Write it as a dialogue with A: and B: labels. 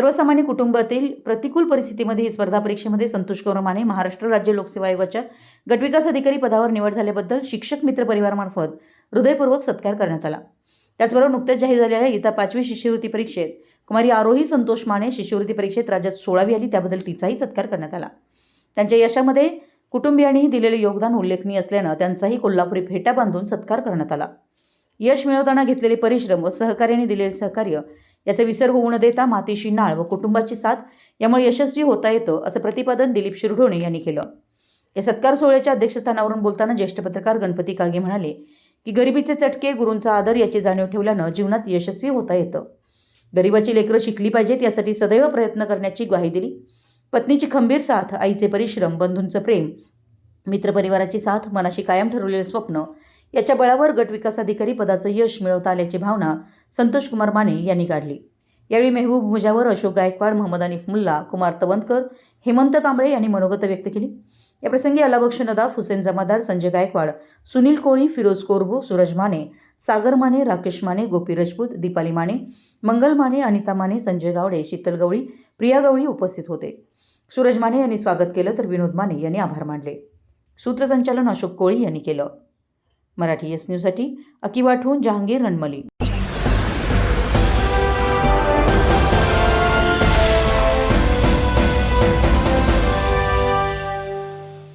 A: सर्वसामान्य कुटुंबातील प्रतिकूल परिस्थितीमध्ये ही स्पर्धा परीक्षेमध्ये संतोष कौरमाने महाराष्ट्र राज्य लोकसेवा आयोगाच्या गटविकास अधिकारी पदावर निवड झाल्याबद्दल शिक्षक मित्र परिवारामार्फत हृदयपूर्वक सत्कार करण्यात आला. त्याचबरोबर नुकत्याच जाहीर झालेल्या इयत्ता पाचवी शिष्यवृत्ती परीक्षेत कुमारी आरोही संतोष माने शिष्यवृत्ती परीक्षेत राज्यात सोळावी आली त्याबद्दल तिचाही सत्कार करण्यात आला. त्यांच्या यशामध्ये कुटुंबियांनीही दिलेले योगदान उल्लेखनीय असल्यानं त्यांचाही कोल्हापुरी फेटा बांधून सत्कार करण्यात आला. यश मिळवताना घेतलेले परिश्रम व सहकार्याने दिलेले सहकार्य याचा विसर होऊ न देता मातीशी नाळ व कुटुंबाची साथ यामुळे यशस्वी होता येतं असं प्रतिपादन दिलीप शिरढोणे यांनी केलं. या सत्कार सोहळ्याच्या अध्यक्षस्थानावरून बोलताना ज्येष्ठ पत्रकार गणपती कागे म्हणाले की गरिबीचे चटके गुरूंचा आदर याची जाणीव ठेवल्यानं जीवनात यशस्वी होता येतं. गरिबाची लेकरं शिकली पाहिजेत यासाठी सदैव प्रयत्न करण्याची ग्वाही दिली. पत्नीची खंबीर साथ आईचे परिश्रम बंधूंचं प्रेम मित्रपरिवाराची साथ मनाशी कायम ठरवलेलं स्वप्न याच्या बळावर गट विकास अधिकारी पदाचं यश मिळवता आल्याची भावना संतोष कुमार माने यांनी काढली. यावेळी मेहबूब मुजावर अशोक गायकवाड मोहम्मद अनिफ मुल्ला कुमार तवंतकर हेमंत कांबळे यांनी मनोगत व्यक्त केली. याप्रसंगी अलाबक्ष नदाफ हुसेन जमादार संजय गायकवाड सुनील कोळी फिरोज कोरबू सूरज माने सागर माने राकेश माने गोपी राजपूत दीपाली माने मंगल माने अनिता माने संजय गावडे शीतल गवळी प्रिया गवळी उपस्थित होते. सूरज माने यांनी स्वागत केलं तर विनोद माने यांनी आभार मानले. सूत्रसंचालन अशोक कोळी यांनी केलं. मराठी एस न्यूजसाठी अकिवाठून जहांगीर रणमली.